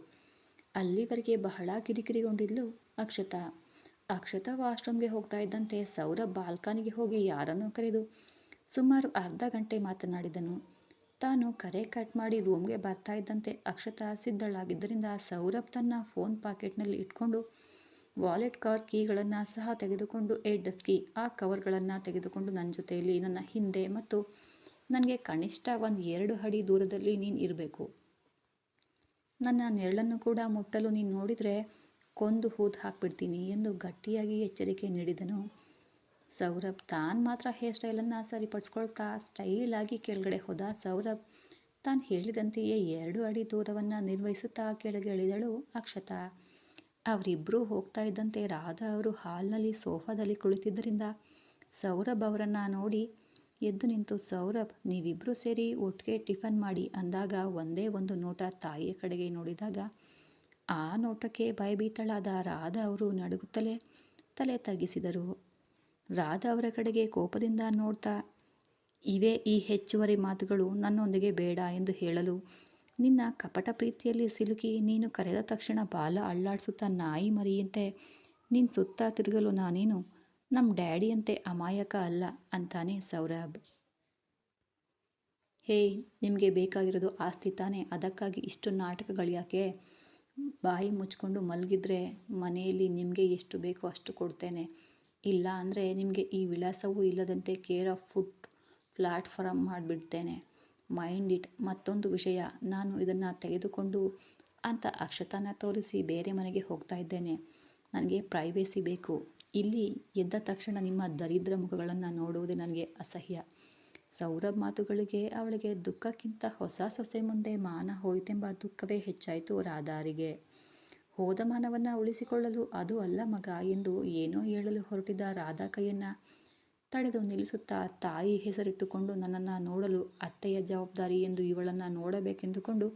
ಅಲ್ಲಿವರೆಗೆ ಬಹಳ ಕಿರಿಕಿರಿಗೊಂಡಿದ್ಲು ಅಕ್ಷತಾ. ಅಕ್ಷತಾ ವಾಶ್ರೂಮ್ಗೆ ಹೋಗ್ತಾ ಇದ್ದಂತೆ ಸೌರಭ್ ಬಾಲ್ಕನಿಗೆ ಹೋಗಿ ಯಾರನ್ನೂ ಕರೆದು ಸುಮಾರು ಅರ್ಧ ಗಂಟೆ ಮಾತನಾಡಿದನು. ತಾನು ಕರೆ ಕಟ್ ಮಾಡಿ ರೂಮ್ಗೆ ಬರ್ತಾ ಇದ್ದಂತೆ ಅಕ್ಷತಾ ಸಿದ್ಧಳಾಗಿದ್ದರಿಂದ ಸೌರಭ್ ತನ್ನ ಫೋನ್ ಪಾಕೆಟ್ನಲ್ಲಿ ಇಟ್ಕೊಂಡು ವಾಲೆಟ್ ಕಾರ್ ಕೀಗಳನ್ನು ಸಹ ತೆಗೆದುಕೊಂಡು ಏ ಡಸ್ಕಿ, ಆ ಕವರ್ಗಳನ್ನು ತೆಗೆದುಕೊಂಡು ನನ್ನ ಜೊತೆಯಲ್ಲಿ ನನ್ನ ಹಿಂದೆ ಮತ್ತು ನನಗೆ ಕನಿಷ್ಠ ಒಂದು ಎರಡು ಅಡಿ ದೂರದಲ್ಲಿ ನೀನು ಇರಬೇಕು. ನನ್ನ ನೆರಳನ್ನು ಕೂಡ ಮುಟ್ಟಲು ನೀನು ನೋಡಿದರೆ ಕೊಂದು ಹೂದು ಹಾಕ್ಬಿಡ್ತೀನಿ ಎಂದು ಗಟ್ಟಿಯಾಗಿ ಎಚ್ಚರಿಕೆ ನೀಡಿದನು. ಸೌರಭ್ ತಾನು ಮಾತ್ರ ಹೇರ್ ಸ್ಟೈಲನ್ನು ಸರಿಪಡಿಸ್ಕೊಳ್ತಾ ಸ್ಟೈಲಾಗಿ ಕೆಳಗಡೆ ಹೋದ ಸೌರಭ್, ತಾನು ಹೇಳಿದಂತೆಯೇ ಎರಡು ಅಡಿ ದೂರವನ್ನು ನಿರ್ವಹಿಸುತ್ತಾ ಕೆಳಗೆ ಇಳಿದಳು ಅಕ್ಷತಾ. ಅವರಿಬ್ಬರೂ ಹೋಗ್ತಾ ಇದ್ದಂತೆ ರಾಧಾ ಅವರು ಹಾಲ್ನಲ್ಲಿ ಸೋಫಾದಲ್ಲಿ ಕುಳಿತಿದ್ದರಿಂದ ಸೌರಭ್ ಅವರನ್ನು ನೋಡಿ ಎದ್ದು ನಿಂತು, ಸೌರಭ್ ನೀವಿಬ್ಬರೂ ಸೇರಿ ಒಟ್ಟಿಗೆ ಟಿಫನ್ ಮಾಡಿ ಅಂದಾಗ ಒಂದೇ ಒಂದು ನೋಟ ತಾಯಿಯ ಕಡೆಗೆ ನೋಡಿದಾಗ ಆ ನೋಟಕ್ಕೆ ಭಯಭೀತಳಾದ ರಾಧ ಅವರು ನಡುಗುತ್ತಲೇ ತಲೆ ತಗ್ಗಿಸಿದರು. ರಾಧ ಅವರ ಕಡೆಗೆ ಕೋಪದಿಂದ ನೋಡ್ತಾ, ಇವೇ ಈ ಹೆಚ್ಚುವರಿ ಮಾತುಗಳು ನನ್ನೊಂದಿಗೆ ಬೇಡ ಎಂದು ಹೇಳಲು. ನಿನ್ನ ಕಪಟ ಪ್ರೀತಿಯಲ್ಲಿ ಸಿಲುಕಿ ನೀನು ಕರೆದ ತಕ್ಷಣ ಬಾಲ ಅಳ್ಳಾಡಿಸುತ್ತಾ ನಾಯಿ ಮರಿಯಂತೆ ನಿನ್ನ ಸುತ್ತ ತಿರುಗಲು ನಾನೇನು? ನಮ್ಮ ಡ್ಯಾಡಿಯಂತೆ ಅಮಾಯಕ ಅಲ್ಲ ಅಂತಾನೆ ಸೌರಭ್. ಹೇ, ನಿಮಗೆ ಬೇಕಾಗಿರೋದು ಆಸ್ತಿ ತಾನೇ, ಅದಕ್ಕಾಗಿ ಇಷ್ಟು ನಾಟಕಗಳು ಯಾಕೆ? ಬಾಯಿ ಮುಚ್ಕೊಂಡು ಮಲಗಿದ್ರೆ ಮನೆಯಲ್ಲಿ ನಿಮಗೆ ಎಷ್ಟು ಬೇಕೋ ಅಷ್ಟು ಕೊಡ್ತೇನೆ. ಇಲ್ಲ ಅಂದರೆ ನಿಮಗೆ ಈ ವಿಳಾಸವೂ ಇಲ್ಲದಂತೆ ಕೇರ್ ಆಫ್ ಫುಡ್ ಪ್ಲಾಟ್ಫಾರಮ್ ಮಾಡಿಬಿಡ್ತೇನೆ. ಮೈಂಡ್ ಇಟ್ ಮತ್ತೊಂದು ವಿಷಯ, ನಾನು ಇದನ್ನು ತೆಗೆದುಕೊಂಡು ಅಂತ ಅಕ್ಷತಾನ ತೋರಿಸಿ ಬೇರೆ ಮನೆಗೆ ಹೋಗ್ತಾ ಇದ್ದೇನೆ. ನನಗೆ ಪ್ರೈವೇಸಿ ಬೇಕು. ಇಲ್ಲಿ ಎದ್ದ ತಕ್ಷಣ ನಿಮ್ಮ ದರಿದ್ರ ಮುಖಗಳನ್ನು ನೋಡುವುದೇ ನನಗೆ ಅಸಹ್ಯ. ಸೌರಭ್ ಮಾತುಗಳಿಗೆ ಅವಳಿಗೆ ದುಃಖಕ್ಕಿಂತ ಹೊಸ ಸೊಸೆ ಮುಂದೆ ಮಾನ ಹೋಯಿತೆಂಬ ದುಃಖವೇ ಹೆಚ್ಚಾಯಿತು ರಾಧಾರಿಗೆ. ಹೋದ ಮಾನವನ್ನು ಉಳಿಸಿಕೊಳ್ಳಲು ಅದು ಅಲ್ಲ ಮಗ ಎಂದು ಏನೋ ಹೇಳಲು ಹೊರಟಿದ್ದ ರಾಧಾ ಕೈಯನ್ನು ತಡೆದು ನಿಲ್ಲಿಸುತ್ತಾ ತಾಯಿ ಹೆಸರಿಟ್ಟುಕೊಂಡು ನನ್ನನ್ನು ನೋಡಲು ಅತ್ತೆಯ ಜವಾಬ್ದಾರಿ ಎಂದು ಇವಳನ್ನು ನೋಡಬೇಕೆಂದುಕೊಂಡು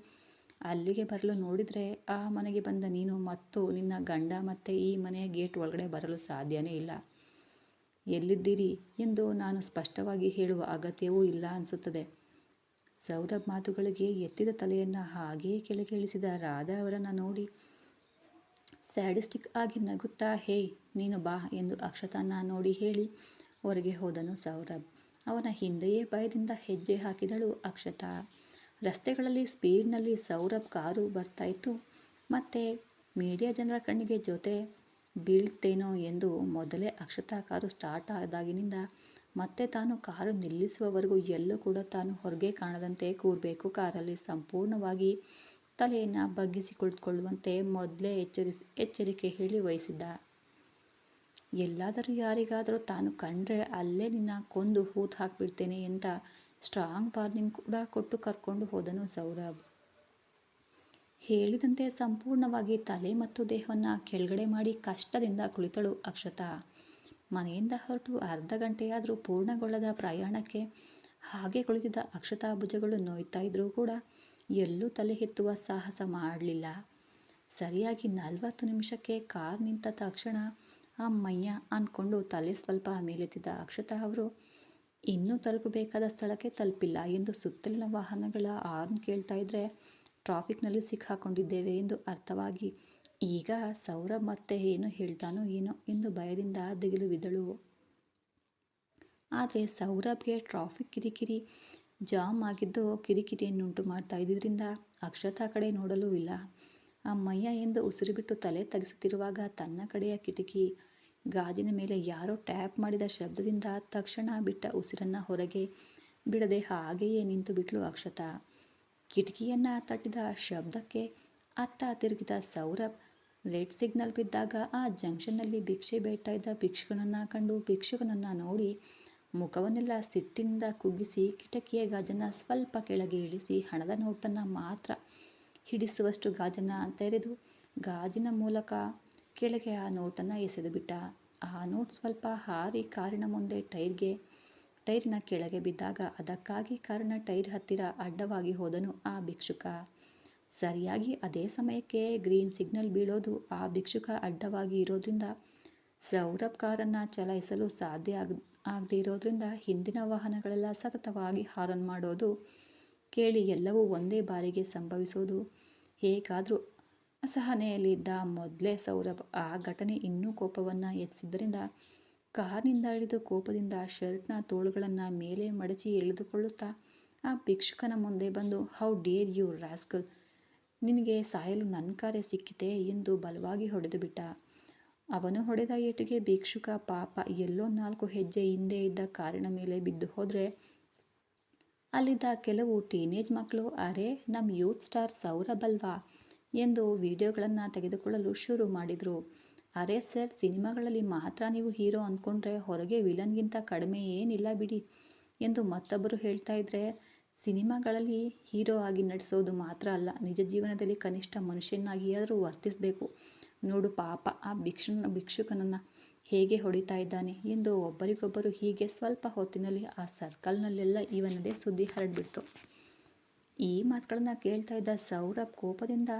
ಅಲ್ಲಿಗೆ ಬರಲು ನೋಡಿದರೆ ಆ ಮನೆಗೆ ಬಂದ ನೀನು ಮತ್ತು ನಿನ್ನ ಗಂಡ ಮತ್ತೆ ಈ ಮನೆಯ ಗೇಟ್ ಒಳಗಡೆ ಬರಲು ಸಾಧ್ಯನೇ ಇಲ್ಲ. ಎಲ್ಲಿದ್ದೀರಿ ಎಂದು ನಾನು ಸ್ಪಷ್ಟವಾಗಿ ಹೇಳುವ ಅಗತ್ಯವೂ ಇಲ್ಲ ಅನಿಸುತ್ತದೆ. ಸೌರಭ್ ಮಾತುಗಳಿಗೆ ಎತ್ತಿದ ತಲೆಯನ್ನು ಹಾಗೆಯೇ ಕೆಳಗೆ ಇಳಿಸಿದ ರಾಧಾ ಅವರನ್ನು ನೋಡಿ, ಸ್ಯಾಡಿಸ್ಟಿಕ್ ಆಗಿ ನಗುತ್ತಾ, ಹೇ, ನೀನು ಬಾ ಎಂದು ಅಕ್ಷತಾನ ನೋಡಿ ಹೇಳಿ ಹೊರಗೆ ಹೋದನು ಸೌರಭ್. ಅವನ ಹಿಂದೆಯೇ ಭಯದಿಂದ ಹೆಜ್ಜೆ ಹಾಕಿದಳು ಅಕ್ಷತಾ. ರಸ್ತೆಗಳಲ್ಲಿ ಸ್ಪೀಡ್ನಲ್ಲಿ ಸೌರಭ್ ಕಾರು ಬರ್ತಾಯಿತ್ತು ಮತ್ತು ಮೀಡಿಯಾ ಜನರ ಕಣ್ಣಿಗೆ ಜೊತೆ ಬೀಳ್ತೇನೋ ಎಂದು ಮೊದಲೇ ಅಕ್ಷತಾ ಕಾರು ಸ್ಟಾರ್ಟ್ ಆದಾಗಿನಿಂದ ಮತ್ತೆ ತಾನು ಕಾರು ನಿಲ್ಲಿಸುವವರೆಗೂ ಎಲ್ಲೂ ಕೂಡ ತಾನು ಹೊರಗೆ ಕಾಣದಂತೆ ಕೂರಬೇಕು. ಕಾರಲ್ಲಿ ಸಂಪೂರ್ಣವಾಗಿ ತಲೆಯನ್ನು ಬಗ್ಗಿಸಿ ಕುಳಿತುಕೊಳ್ಳುವಂತೆ ಮೊದಲೇ ಎಚ್ಚರಿಸಿ, ಎಚ್ಚರಿಕೆ ಹೇಳಿ ವಹಿಸಿದ್ದ. ಎಲ್ಲಾದರೂ ಯಾರಿಗಾದರೂ ತಾನು ಕಂಡ್ರೆ ಅಲ್ಲೇ ನಿನ್ನ ಕೊಂದು ಹೂತು ಹಾಕಿಬಿಡ್ತೇನೆ ಅಂತ ಸ್ಟ್ರಾಂಗ್ ವಾರ್ನಿಂಗ್ ಕೂಡ ಕೊಟ್ಟು ಕರ್ಕೊಂಡು ಹೋದನು ಸೌರಭ್. ಹೇಳಿದಂತೆ ಸಂಪೂರ್ಣವಾಗಿ ತಲೆ ಮತ್ತು ದೇಹವನ್ನು ಕೆಳಗಡೆ ಮಾಡಿ ಕಷ್ಟದಿಂದ ಕುಳಿತಳು ಅಕ್ಷತಾ. ಮನೆಯಿಂದ ಹೊರಟು ಅರ್ಧ ಗಂಟೆಯಾದರೂ ಪೂರ್ಣಗೊಳ್ಳದ ಪ್ರಯಾಣಕ್ಕೆ ಹಾಗೆ ಕುಳಿತಿದ್ದ ಅಕ್ಷತಾ ಭುಜಗಳು ನೋಯ್ತಾ ಇದ್ರೂ ಕೂಡ ಎಲ್ಲೂ ತಲೆ ಎತ್ತುವ ಸಾಹಸ ಮಾಡಲಿಲ್ಲ. ಸರಿಯಾಗಿ ನಲವತ್ತು ನಿಮಿಷಕ್ಕೆ ಕಾರ್ ನಿಂತ ತಕ್ಷಣ ಅಮ್ಮಯ್ಯ ಅಂದ್ಕೊಂಡು ತಲೆ ಸ್ವಲ್ಪ ಮೇಲೆತ್ತಿದ್ದ ಅಕ್ಷತಾ ಅವರು, ಇನ್ನೂ ತಲುಪಬೇಕಾದ ಸ್ಥಳಕ್ಕೆ ತಲುಪಿಲ್ಲ ಎಂದು ಸುತ್ತಲಿನ ವಾಹನಗಳ ಆರ್ನ್ ಕೇಳ್ತಾ ಇದ್ರೆ ಟ್ರಾಫಿಕ್ನಲ್ಲಿ ಸಿಕ್ಕಾಕೊಂಡಿದ್ದೇವೆ ಎಂದು ಅರ್ಥವಾಗಿ, ಈಗ ಸೌರಭ್ ಮತ್ತೆ ಏನು ಹೇಳ್ತಾನೋ ಏನೋ ಎಂದು ಭಯದಿಂದ ದಿಗಿಲು ಬಿದ್ದಳು ಆದರೆ ಸೌರಭ್ಗೆ ಟ್ರಾಫಿಕ್ ಕಿರಿಕಿರಿ, ಜಾಮ್ ಆಗಿದ್ದು ಕಿರಿಕಿರಿಯನ್ನುಂಟು ಮಾಡ್ತಾ ಇದ್ದಿದ್ದರಿಂದ ಅಕ್ಷತಾ ಕಡೆ ನೋಡಲೂ ಇಲ್ಲ. ಅಮ್ಮಯ್ಯ ಎಂದು ಉಸಿರು ಬಿಟ್ಟು ತಲೆ ತಗ್ಸುತ್ತಿರುವಾಗ ತನ್ನ ಕಡೆಯ ಕಿಟಕಿ, ಗಾಜಿನ ಮೇಲೆ ಯಾರೋ ಟ್ಯಾಪ್ ಮಾಡಿದ ಶಬ್ದದಿಂದ ತಕ್ಷಣ ಬಿಟ್ಟ ಉಸಿರನ್ನು ಹೊರಗೆ ಬಿಡದೆ ಹಾಗೆಯೇ ನಿಂತು ಬಿಟ್ಲು ಅಕ್ಷತಾ. ಕಿಟಕಿಯನ್ನು ತಟ್ಟಿದ ಶಬ್ದಕ್ಕೆ ಅತ್ತ ತಿರುಗಿದ ಸೌರಭ್ ರೆಡ್ ಸಿಗ್ನಲ್ ಬಿದ್ದಾಗ ಆ ಜಂಕ್ಷನ್ನಲ್ಲಿ ಭಿಕ್ಷೆ ಬೇಡ್ತಾ ಇದ್ದ ಭಿಕ್ಷುಕನನ್ನು ಕಂಡು ಭಿಕ್ಷುಕನನ್ನು ನೋಡಿ ಮುಖವನ್ನೆಲ್ಲ ಸಿಟ್ಟಿನಿಂದ ಕುಗ್ಗಿಸಿ ಕಿಟಕಿಯ ಗಾಜನ್ನು ಸ್ವಲ್ಪ ಕೆಳಗೆ ಇಳಿಸಿ ಹಣದ ನೋಟನ್ನು ಮಾತ್ರ ಹಿಡಿಸುವಷ್ಟು ಗಾಜನ್ನು ತೆರೆದು ಗಾಜಿನ ಮೂಲಕ ಕೆಳಗೆ ಆ ನೋಟನ್ನು ಎಸೆದು ಬಿಟ್ಟ. ಆ ನೋಟ್ ಸ್ವಲ್ಪ ಹಾರಿ ಕಾರಿನ ಮುಂದೆ ಟೈರ್ಗೆ ಟೈರಿನ ಕೆಳಗೆ ಬಿದ್ದಾಗ ಅದಕ್ಕಾಗಿ ಕಾರಣ ಟೈರ್ ಹತ್ತಿರ ಅಡ್ಡವಾಗಿ ಹೋದನು ಆ ಭಿಕ್ಷುಕ. ಸರಿಯಾಗಿ ಅದೇ ಸಮಯಕ್ಕೆ ಗ್ರೀನ್ ಸಿಗ್ನಲ್ ಬೀಳೋದು ಆ ಭಿಕ್ಷುಕ ಅಡ್ಡವಾಗಿ ಇರೋದ್ರಿಂದ ಸೌರಭ್ ಕಾರನ್ನು ಚಲಾಯಿಸಲು ಸಾಧ್ಯ ಆಗ, ಆಗದೇ ಇರೋದ್ರಿಂದ ಹಿಂದಿನ ವಾಹನಗಳೆಲ್ಲ ಸತತವಾಗಿ ಹಾರನ್ ಮಾಡೋದು ಕೇಳಿ ಎಲ್ಲವೂ ಒಂದೇ ಬಾರಿಗೆ ಸಂಭವಿಸೋದು. ಹೇಗಾದರೂ ಅಸಹನೆಯಲ್ಲಿದ್ದ ಮೊದಲೇ ಸೌರಭ್ ಆ ಘಟನೆ ಇನ್ನೂ ಕೋಪವನ್ನು ಹೆಚ್ಚಿದ್ದರಿಂದ ಕಾರ್ನಿಂದ ಇಳಿದು ಕೋಪದಿಂದ ಶರ್ಟ್ನ ತೋಳುಗಳನ್ನು ಮೇಲೆ ಮಡಚಿ ಎಳೆದುಕೊಳ್ಳುತ್ತಾ ಆ ಭಿಕ್ಷುಕನ ಮುಂದೆ ಬಂದು ಹೌ ಡೇರ್ ಯು ರಾಸ್ಕಲ್ ನಿನಗೆ ಸಾಯಲು ನನ್ನ ಕಾರ್ಯ ಸಿಕ್ಕಿತೆ? ಎಂದು ಬಲವಾಗಿ ಹೊಡೆದು ಬಿಟ್ಟ. ಅವನು ಹೊಡೆದ ಏಟಿಗೆ ಭಿಕ್ಷುಕ ಪಾಪ ಎಲ್ಲೋ ನಾಲ್ಕು ಹೆಜ್ಜೆ ಹಿಂದೆ ಇದ್ದ ಕಾರಿನ ಮೇಲೆ ಬಿದ್ದು ಹೋದರೆ, ಅಲ್ಲಿದ್ದ ಕೆಲವು ಟೀನೇಜ್ ಮಕ್ಕಳು ಅರೆ ನಮ್ಮ ಯೂತ್ ಸ್ಟಾರ್ ಸೌರಬಲ್ವಾ ಎಂದು ವಿಡಿಯೋಗಳನ್ನು ತೆಗೆದುಕೊಳ್ಳಲು ಶುರು ಮಾಡಿದರು. ಅರೆ ಸರ್, ಸಿನಿಮಾಗಳಲ್ಲಿ ಮಾತ್ರ ನೀವು ಹೀರೋ ಅಂದ್ಕೊಂಡ್ರೆ ಹೊರಗೆ ವಿಲನ್ಗಿಂತ ಕಡಿಮೆ ಏನಿಲ್ಲ ಬಿಡಿ ಎಂದು ಮತ್ತೊಬ್ಬರು ಹೇಳ್ತಾ ಇದ್ರೆ, ಸಿನಿಮಾಗಳಲ್ಲಿ ಹೀರೋ ಆಗಿ ನಟಿಸೋದು ಮಾತ್ರ ಅಲ್ಲ, ನಿಜ ಜೀವನದಲ್ಲಿ ಕನಿಷ್ಠ ಮನುಷ್ಯನಾಗಿ ಆದರೂ ವರ್ತಿಸಬೇಕು. ನೋಡು ಪಾಪ ಆ ಭಿಕ್ಷುನ, ಭಿಕ್ಷುಕನನ್ನು ಹೇಗೆ ಹೊಡಿತಾ ಇದ್ದಾನೆ ಎಂದು ಒಬ್ಬರಿಗೊಬ್ಬರು ಹೀಗೆ ಸ್ವಲ್ಪ ಹೊತ್ತಿನಲ್ಲಿ ಆ ಸರ್ಕಲ್ನಲ್ಲೆಲ್ಲ ಇವನದೇ ಸುದ್ದಿ ಹರಡ್ಬಿಡ್ತು. ಈ ಮಾತುಗಳನ್ನು ಕೇಳ್ತಾ ಇದ್ದ ಸೌರಭ್ ಕೋಪದಿಂದ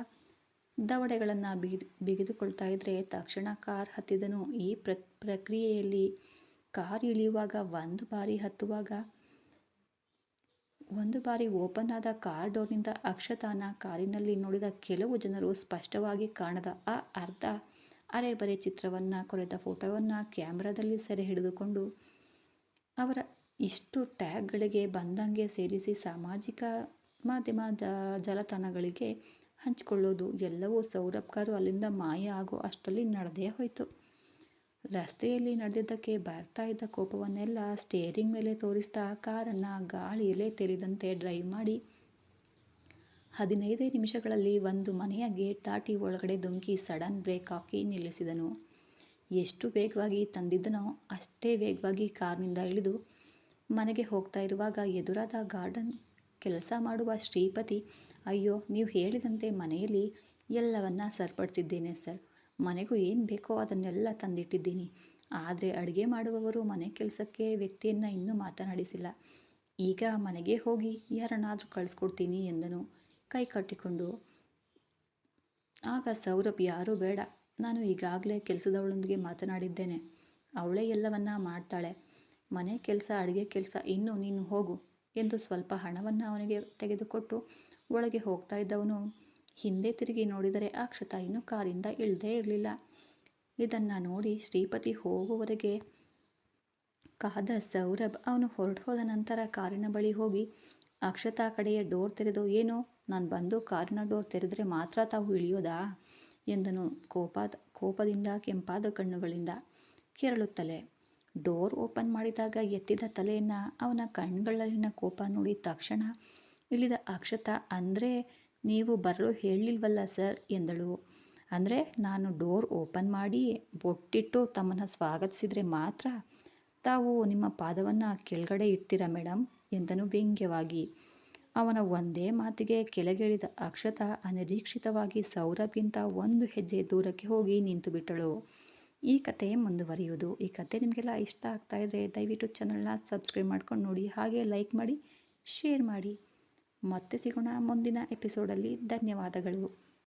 ದವಡೆಗಳನ್ನು ಬಿಗಿ, ಬಿಗಿದುಕೊಳ್ತಾ ಇದ್ದರೆ ತಕ್ಷಣ ಕಾರ್ ಹತ್ತಿದನು. ಈ ಪ್ರ, ಪ್ರಕ್ರಿಯೆಯಲ್ಲಿ ಕಾರ್ ಇಳಿಯುವಾಗ ಒಂದು ಬಾರಿ ಹತ್ತುವಾಗ, ಒಂದು ಬಾರಿ ಓಪನ್ ಆದ ಕಾರ್ ಡೋರ್ನಿಂದ ಅಕ್ಷತಾನ ಕಾರಿನಲ್ಲಿ ನೋಡಿದ ಕೆಲವು ಜನರು ಸ್ಪಷ್ಟವಾಗಿ ಕಾಣದ ಆ ಅರ್ಧ ಅರೆಬರೆ ಚಿತ್ರವನ್ನು ಕೊರೆದ ಫೋಟೋವನ್ನು ಕ್ಯಾಮ್ರಾದಲ್ಲಿ ಸೆರೆ ಹಿಡಿದುಕೊಂಡು ಅವರ ಇಷ್ಟು ಟ್ಯಾಗ್ಗಳಿಗೆ ಬಂದಂಗೆ ಸೇರಿಸಿ ಸಾಮಾಜಿಕ ಮಾಧ್ಯಮ ಜಾಲತಾಣಗಳಿಗೆ ಹಂಚಿಕೊಳ್ಳೋದು, ಎಲ್ಲವೂ ಸೌರಭ್ ಕಾರು ಅಲ್ಲಿಂದ ಮಾಯ ಆಗೋ ಅಷ್ಟರಲ್ಲಿ ನಡೆದೇ ಹೋಯಿತು. ರಸ್ತೆಯಲ್ಲಿ ನಡೆದಿದ್ದಕ್ಕೆ ಬರ್ತಾ ಇದ್ದ ಕೋಪವನ್ನೆಲ್ಲ ಸ್ಟೇರಿಂಗ್ ಮೇಲೆ ತೋರಿಸ್ತಾ ಕಾರನ್ನು ಗಾಳಿಯಲ್ಲೇ ತೆರೆದಂತೆ ಡ್ರೈವ್ ಮಾಡಿ ಹದಿನೈದೇ ನಿಮಿಷಗಳಲ್ಲಿ ಒಂದು ಮನೆಯ ಗೇಟ್ ದಾಟಿ ಒಳಗಡೆ ಧುಮುಕಿ ಸಡನ್ ಬ್ರೇಕ್ ಹಾಕಿ ನಿಲ್ಲಿಸಿದನು. ಎಷ್ಟು ವೇಗವಾಗಿ ತಂದಿದ್ದನೋ ಅಷ್ಟೇ ವೇಗವಾಗಿ ಕಾರ್ನಿಂದ ಇಳಿದು ಮನೆಗೆ ಹೋಗ್ತಾ ಇರುವಾಗ ಎದುರಾದ ಗಾರ್ಡನ್, ಕೆಲಸ ಮಾಡುವ ಶ್ರೀಪತಿ ಅಯ್ಯೋ, ನೀವು ಹೇಳಿದಂತೆ ಮನೆಯಲ್ಲಿ ಎಲ್ಲವನ್ನ ಸರಿಪಡಿಸಿದ್ದೇನೆ ಸರ್. ಮನೆಗೂ ಏನು ಬೇಕೋ ಅದನ್ನೆಲ್ಲ ತಂದಿಟ್ಟಿದ್ದೀನಿ. ಆದರೆ ಅಡುಗೆ ಮಾಡುವವರು ಮನೆ ಕೆಲಸಕ್ಕೆ ವ್ಯಕ್ತಿಯನ್ನು ಇನ್ನೂ ಮಾತನಾಡಿಸಿಲ್ಲ. ಈಗ ಮನೆಗೆ ಹೋಗಿ ಯಾರನ್ನಾದರೂ ಕಳಿಸ್ಕೊಡ್ತೀನಿ ಎಂದನು. ಕೈ ಕಟ್ಟಿಕೊಂಡು, ಆಗ ಸೌರಭ್ ಯಾರೂ ಬೇಡ. ನಾನು ಈಗಾಗಲೇ ಕೆಲಸದವಳೊಂದಿಗೆ ಮಾತನಾಡಿದ್ದೇನೆ. ಅವಳೇ ಎಲ್ಲವನ್ನ ಮಾಡ್ತಾಳೆ. ಮನೆ ಕೆಲಸ, ಅಡುಗೆ ಕೆಲಸ, ಇನ್ನು ನೀನು ಹೋಗು ಎಂದು ಸ್ವಲ್ಪ ಹಣವನ್ನು ಅವನಿಗೆ ತೆಗೆದುಕೊಟ್ಟು ಒಳಗೆ ಹೋಗ್ತಾ ಇದ್ದವನು. ಹಿಂದೆ ತಿರುಗಿ ನೋಡಿದರೆ ಅಕ್ಷತಾ ಇನ್ನೂ ಕಾರಿಂದ ಇಳದೇ ಇರಲಿಲ್ಲ. ಇದನ್ನು ನೋಡಿ ಶ್ರೀಪತಿ ಹೋಗುವವರೆಗೆ ಕಾದ ಸೌರಭ್ ಅವನು ಹೊರಟು ಹೋದ ನಂತರ ಕಾರಿನ ಬಳಿ ಹೋಗಿ ಅಕ್ಷತ ಕಡೆಯ ಡೋರ್ ತೆರೆದು ಏನೋ? ನಾನು ಬಂದು ಕಾರಿನ ಡೋರ್ ತೆರೆದರೆ ಮಾತ್ರ ತಾವು ಇಳಿಯೋದಾ? ಎಂದನು ಕೋಪದ, ಕೋಪದಿಂದ ಕೆಂಪಾದ ಕಣ್ಣುಗಳಿಂದ ಕೆರಳುತ್ತಲೇ. ಡೋರ್ ಓಪನ್ ಮಾಡಿದಾಗ ಎತ್ತಿದ ತಲೆಯನ್ನು ಅವನ ಕಣ್ಗಳಲ್ಲಿನ ಕೋಪ ನೋಡಿ ತಕ್ಷಣ ಇಳಿದ ಅಕ್ಷತ, ಅಂದರೆ ನೀವು ಬರಲು ಹೇಳಿಲ್ವಲ್ಲ ಸರ್? ಎಂದಳು. ಅಂದರೆ ನಾನು ಡೋರ್ ಓಪನ್ ಮಾಡಿ ಬೊಟ್ಟಿಟ್ಟು ತಮ್ಮನ್ನು ಸ್ವಾಗತಿಸಿದರೆ ಮಾತ್ರ ತಾವು ನಿಮ್ಮ ಪಾದವನ್ನು ಕೆಳಗಡೆ ಇಡ್ತೀರಾ ಮೇಡಮ್ ಎಂದನು ವ್ಯಂಗ್ಯವಾಗಿ. ಅವನ ಒಂದೇ ಮಾತಿಗೆ ಕೆಳಗಿಳಿದ ಅಕ್ಷತ ಅನಿರೀಕ್ಷಿತವಾಗಿ ಸೌರಭ್ಗಿಂತ ಒಂದು ಹೆಜ್ಜೆ ದೂರಕ್ಕೆ ಹೋಗಿ ನಿಂತು ಬಿಟ್ಟಳು ಈ ಕತೆ ಮುಂದುವರಿಯುವುದು. ಈ ಕತೆ ನಿಮಗೆಲ್ಲ ಇಷ್ಟ ಆಗ್ತಾಯಿದ್ರೆ ದಯವಿಟ್ಟು ಚಾನಲ್ನ ಸಬ್ಸ್ಕ್ರೈಬ್ ಮಾಡ್ಕೊಂಡು ನೋಡಿ. ಹಾಗೆ ಲೈಕ್ ಮಾಡಿ ಶೇರ್ ಮಾಡಿ. ಮತ್ತೆ ಸಿಗೋಣ ಮುಂದಿನ ಎಪಿಸೋಡಲ್ಲಿ ಧನ್ಯವಾದಗಳು.